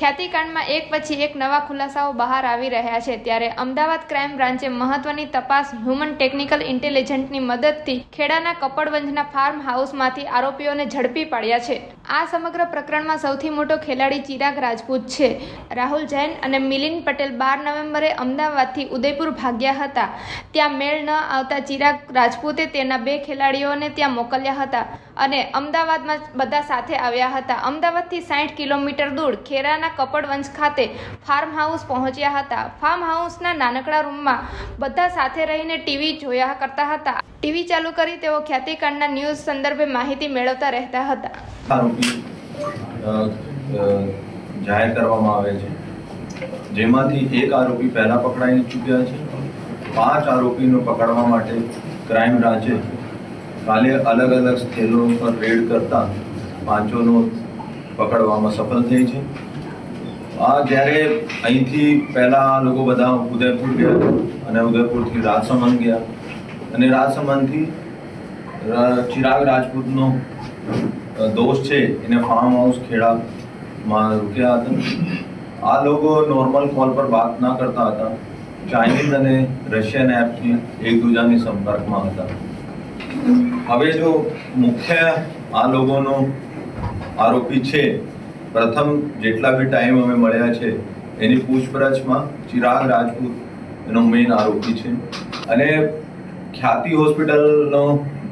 ખ્યાતિકાંડમાં એક પછી એક નવા ખુલાસાઓ બહાર આવી રહ્યા છે. ત્યારે અમદાવાદ ક્રાઇમ બ્રાન્ચે મહત્વની તપાસ હ્યુમન ટેકનિકલ ઇન્ટેલિજન્સની મદદથી ખેડાના કપડવંજના ફાર્મ હાઉસમાંથી આરોપીઓને ઝડપી પાડ્યા છે. આ સમગ્ર પ્રકરણમાં સૌથી મોટો ખેલાડી ચિરાગ રાજપૂત છે. રાહુલ જૈન અને મિલિંદ પટેલ બાર નવેમ્બરે અમદાવાદથી ઉદયપુર ભાગ્યા હતા. ત્યાં મેળ ન આવતા ચિરાગ રાજપૂતે તેના બે ખેલાડીઓને ત્યાં મોકલ્યા હતા અને અમદાવાદમાં બધા સાથે આવ્યા હતા. અમદાવાદથી સાઠ કિલોમીટર દૂર ખેરાના કપડવંશ ખાતે ફાર્મ હાઉસ પહોંચ્યા હતા. ફાર્મ હાઉસના નાનકડા રૂમમાં બધા સાથે રહીને ટીવી જોયા કરતા હતા. ટીવી ચાલુ કરી તેઓ ખ્યાતિકાંડના ન્યૂઝ સંદર્ભે માહિતી મેળવતા રહેતા હતા. જાહેર કરવામાં આવે છે. જેમાંથી એક આરોપી પહેલા પકડાઈ ચૂક્યા છે. પાંચ આરોપીને પકડવા માટે ક્રાઇમ બ્રાંચે કાલે અલગ અલગ સ્થળો પર રેડ કરતા પાંચોનો પકડવામાં સફળ થઈ છે. આ જ્યારે અહીંથી પહેલા લોકો બધા ઉદયપુર ગયા અને ઉદયપુરથી રાજસમંદ ગયા અને રાજસમંદથી ચિરાગ રાજપૂતનો દોષ છે, એને ફાર્મ હાઉસ ખેડામાં રૂક્યા હતા. આ લોકો નોર્મલ કોલ પર વાત ના કરતા હતા. ચાઇનીઝ અને રશિયન એપથી એકબીજાની સંપર્કમાં હતા. હવે જો મુખ્ય આ લોકોનો આરોપી છે પ્રથમ જેટલા બી ટાઈમ અમે મળ્યા છે, એની પૂછપરછમાં ચિરાગ રાજપૂત એનો મેઇન આરોપી છે. અને ખ્યાતિ હોસ્પિટલનો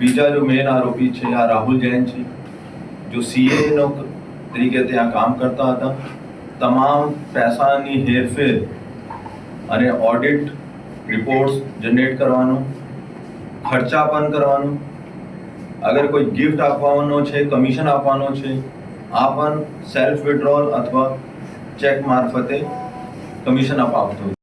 બીજા જો મેઇન આરોપી છે, આ રાહુલ જૈન છે. જો સીએનો તરીકે ત્યાં કામ કરતા હતા. તમામ પૈસાની હેરફેર અને ઓડિટ રિપોર્ટ્સ જનરેટ કરવાનો ખર્ચા પણ કરવાનો, અગર કોઈ ગિફ્ટ આપવાનો છે કમિશન આપવાનો છે આ પણ સેલ્ફ વિડ્રોલ અથવા ચેક મારફતે કમિશન અપાવતો